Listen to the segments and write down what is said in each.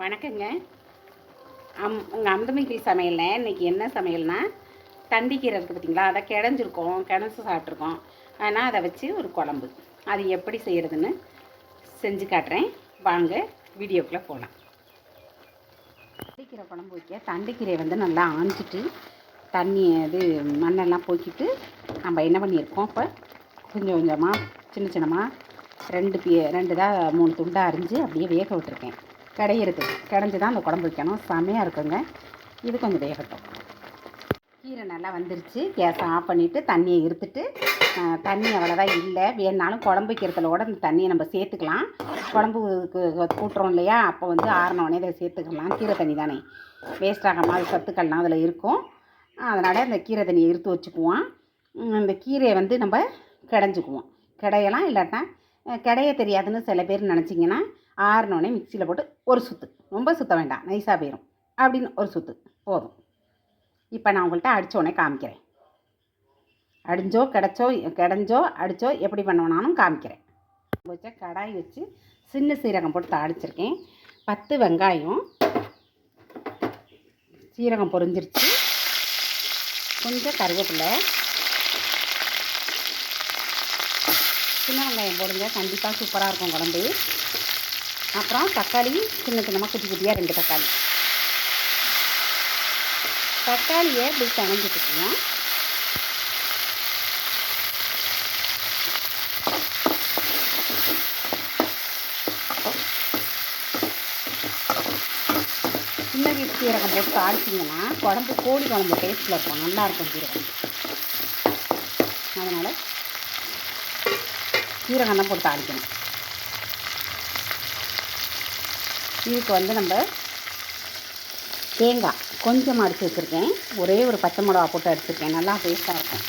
வணக்கங்க. அம் உங்கள் அந்தமிகிரி சமையலில் இன்றைக்கி என்ன சமையல்னா தண்டிக்கீரை இருக்குது பார்த்தீங்களா அதை கிடஞ்சிருக்கோம் கிடச்சி சாப்பிட்ருக்கோம் ஆனால் அதை வச்சு ஒரு குழம்பு. அது எப்படி செய்கிறதுன்னு செஞ்சு காட்டுறேன். வாங்க வீடியோக்குள்ளே போகலாம் தண்டிக்கீரை குழம்பு வைக்க தண்டிக்கீரை வந்து நல்லா ஆஞ்சிட்டு தண்ணி இது மண்ணெல்லாம் போக்கிட்டு நம்ம என்ன பண்ணியிருக்கோம்? இப்போ கொஞ்சம் கொஞ்சமாக சின்ன சின்னமாக ரெண்டு பி ரெண்டு தான் மூணு துண்டாக அரிஞ்சு அப்படியே வேக விட்டுருக்கேன். கிடையிறது. கிடைஞ்சி தான் அந்த குழம்பு வைக்கணும். செமையாக இருக்குங்க. இது கொஞ்சம் வேகட்டும். கீரை நல்லா வந்துருச்சு. கேஸை ஆஃப் பண்ணிவிட்டு தண்ணியை இருத்துட்டு தண்ணி அவ்வளோதான் இல்லை. வேணாலும் குழம்பு வைக்கிறதுல கூட தண்ணியை நம்ம சேர்த்துக்கலாம். குழம்புக்கு கூட்டுறோம் இல்லையா? அப்போ வந்து ஆறினோடனே இதை சேர்த்துக்கலாம். கீரை தண்ணி தானே. வேஸ்ட் ஆகாமல் அது சத்துக்கள்லாம் அதில் இருக்கும். அதனால் அந்த கீரை தண்ணியை இருத்து வச்சுக்குவோம். அந்த இந்த கீரையை வந்து நம்ம கிடஞ்சிக்குவோம். கிடையலாம் இல்லாட்டா கிடைய தெரியாதுன்னு சில பேர் நினச்சிங்கன்னா ஆறினோடனே மிக்சியில் போட்டு ஒரு சுத்து. ரொம்ப சுத்த வேண்டாம். நைஸாக போயிடும் அப்படின்னு ஒரு சுத்து. போதும். இப்போ நான் உங்கள்கிட்ட அடித்தோடனே காமிக்கிறேன். அடிஞ்சோ கிடச்சோ கிடஞ்சோ அடித்தோ எப்படி பண்ணுவேனாலும் காமிக்கிறேன். வச்ச கடாய் வச்சு சின்ன சீரகம் போட்டு தாளிச்சிருக்கேன். பத்து வெங்காயம். சீரகம் பொரிஞ்சிருச்சு. கொஞ்சம் கருவேப்பிலை. சின்ன வெங்காயம் போடுங்க. கண்டிப்பாக சூப்பராக இருக்கும் குழம்பு. அப்புறம் தக்காளி சின்ன சின்னமாக குட்டி குட்டியாக ரெண்டு தக்காளி. தக்காளியை இப்படி கணைஞ்சிட்டுக்குவோம் சின்ன வீட்டு சீரகம் போட்டு அடிச்சிங்கன்னா குழம்பு கோழி குழம்பு டேஸ்ட்டில் இருக்கும். நல்லாயிருக்கும் சீரகம். அதனால் சீரகம் தான் போட்டு அடிக்கணும் இதுக்கு வந்து நம்ம தேங்காய் கொஞ்சமாக அடித்து வச்சுருக்கேன். ஒரே ஒரு பச்சை மிளகா போட்டு அடிச்சிருக்கேன். நல்லா டேஸ்ட்டாக இருக்கும்.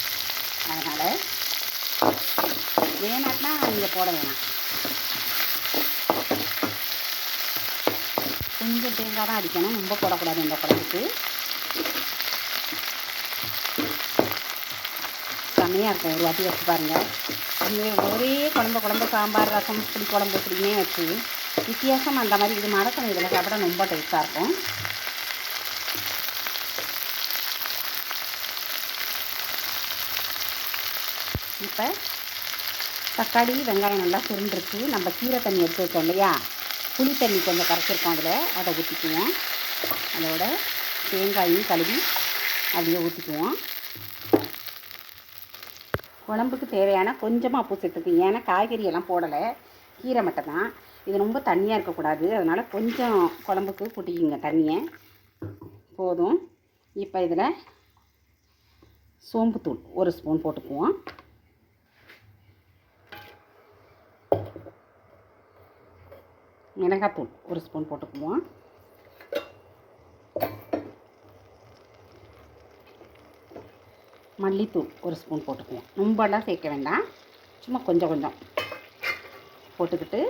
அதனால் வேணாட்டினா நீங்கள் போட வேணாம். கொஞ்சம் தேங்காய் தான் அடிக்கணும். ரொம்ப போடக்கூடாது இந்த குழம்புக்கு. செம்மையாக இருக்கும். ஒரு வாட்டி வச்சு பாருங்கள் ஒரே குழம்பு குழம்பு சாம்பார் ரசம் புளி குழம்பு இப்படின்னே வச்சு வித்தியாசம் அந்த மாதிரி இது மறக்கணும் இதில் சாப்பிட ரொம்ப டேஸ்ட்டாக இருக்கும். இப்போ தக்காளி வெங்காயம் நல்லா சுருண்டுருச்சு நம்ம கீரை தண்ணி எடுத்து வச்சோம் இல்லையா? புளி தண்ணி கொஞ்சம் கரைச்சிருக்கோம் அதில். அதை ஊற்றிக்குவோம். அதோட தேங்காயும் கழுவி அப்படியே ஊற்றிக்குவோம். குழம்புக்கு தேவையான கொஞ்சமாக பூ சேர்த்துக்கு ஏன்னா காய்கறி எல்லாம் போடலை. கீரை மட்டும் தான் இது ரொம்ப தண்ணியாக இருக்கக்கூடாது. அதனால் கொஞ்சம் குழம்புக்கு கூட்டிக்கிங்க தண்ணியை. போதும். இப்போ இதில் சோம்புத்தூள் ஒரு ஸ்பூன் போட்டுக்குவோம். மிளகாத்தூள் ஒரு ஸ்பூன் போட்டுக்குவோம். மல்லித்தூள் ஒரு ஸ்பூன் போட்டுக்குவோம். ரொம்பலாம் சேர்க்க வேண்டாம். சும்மா கொஞ்சம் கொஞ்சம் போட்டுக்கிட்டு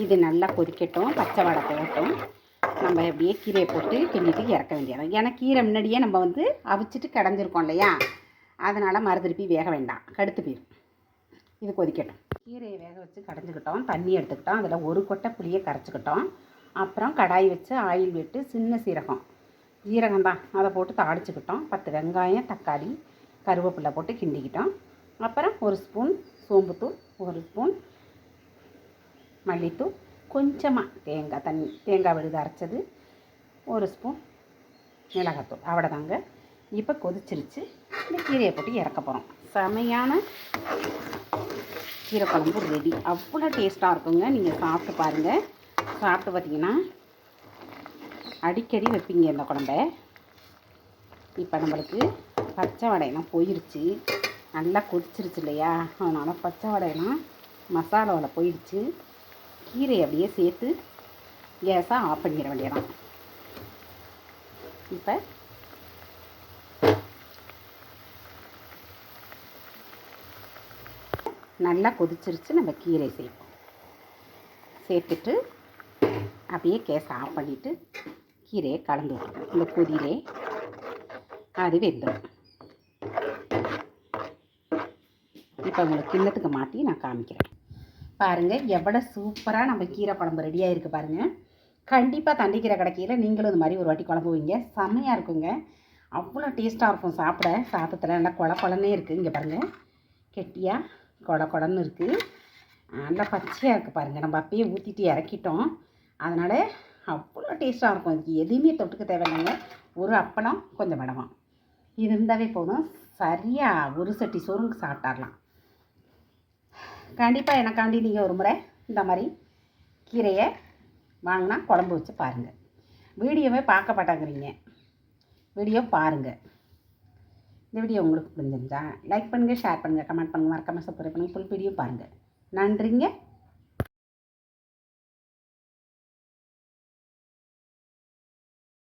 இது நல்லா கொதிக்கட்டும் பச்சை வடை போகட்டும். நம்ம அப்படியே கீரையை போட்டு கிண்டிட்டு இறக்க வேண்டியது ஏன்னா கீரை முன்னாடியே நம்ம வந்து அவிச்சிட்டு கடைஞ்சிருக்கோம் இல்லையா? அதனால் மறுதிருப்பி வேக வேண்டாம். கடுத்து போயிடும் இது கொதிக்கட்டும். கீரையை வேக வச்சு கடைஞ்சிக்கிட்டோம். தண்ணி எடுத்துக்கிட்டோம். அதில் ஒரு கொட்டை புளியை கரைச்சிக்கிட்டோம். அப்புறம் கடாய் வச்சு ஆயில் விட்டு சின்ன சீரகம். ஜீரகம் தான். அதை போட்டு தாளிச்சுக்கிட்டோம். பத்து வெங்காயம் தக்காளி கருவேப்பிலை போட்டு கிண்டிக்கிட்டோம். அப்புறம் ஒரு ஸ்பூன் சோம்புத்தூள் ஒரு ஸ்பூன் மல்லித்தூள் கொஞ்சமாக தேங்காய் தண்ணி தேங்காய் விழுது அரைச்சது ஒரு ஸ்பூன் மிளகாத்தூள் அவ்வளோதாங்க இப்போ கொதிச்சிருச்சு. இந்த கீரையை போட்டு இறக்க போகிறோம் செமையான கீரை குழம்பு ரெடி அவ்வளோ டேஸ்ட்டாக இருக்குங்க. நீங்கள் சாப்பிட்டு பாருங்கள் சாப்பிட்டு பார்த்தீங்கன்னா அடிக்கடி வைப்பீங்க இந்த குழம்ப. இப்போ நம்மளுக்கு பச்சை வடையெல்லாம் போயிருச்சு. நல்லா கொதிச்சிருச்சு இல்லையா? அதனால் பச்சை வடையெல்லாம் மசாலாவில் போயிடுச்சு கீரை அப்படியே சேர்த்து கேஸை ஆஃப் பண்ணிட வேண்டியதான் இப்போ நல்லா கொதிச்சிருச்சு நம்ம கீரை சேர்ப்போம். சேர்த்துட்டு அப்படியே கேஸை ஆஃப் பண்ணிவிட்டு கீரையை கலந்து விட்டுருவோம் இந்த கொதியிலே அது வெந்துடும் இப்போ உங்களுக்கு கிண்ணத்துக்கு மாற்றி நான் காமிக்கிறேன். பாருங்கள் எவ்வளோ சூப்பராக நம்ம கீரை குழம்பு ரெடியாக இருக்குது பாருங்கள் கண்டிப்பாக தண்டிக்கிற கிடைக்கையில் நீங்களும் இந்த மாதிரி ஒரு வாட்டி குழம்பு வைங்க செம்மையாக இருக்குங்க. அவ்வளோ டேஸ்ட்டாக இருக்கும் சாப்பிட. சாதத்தில் நல்லா குழ குழன்னே இருக்குது இங்கே பாருங்கள் கெட்டியாக குழ குழன்னு இருக்குது நல்லா பச்சையாக இருக்குது பாருங்கள் நம்ம அப்பயே ஊற்றிட்டு இறக்கிட்டோம். அதனால் அவ்வளோ டேஸ்ட்டாக இருக்கும். இதுக்கு எதுவுமே தொட்டுக்க தேவையில்லைங்க. ஒரு அப்பளம் கொஞ்சம் வடகம். இருந்தாவே போதும். சரியாக ஒரு சட்டி சோறுங்க சாப்பிட்டாரலாம். கண்டிப்பாக எனக்காண்டி நீங்கள் ஒரு முறை இந்த மாதிரி கீரையை வாங்கினா குழம்பு வச்சு பாருங்கள் வீடியோவே பார்க்க மாட்டாங்கிறீங்க வீடியோ பாருங்கள் இந்த வீடியோ உங்களுக்கு பிடிச்சிருந்தா லைக் பண்ணுங்கள் ஷேர் பண்ணுங்கள் கமெண்ட் பண்ணுங்கள் மறக்காமல் சப்போர்ட் பண்ணுங்கள் ஃபுல் வீடியோ பாருங்கள் நன்றிங்க.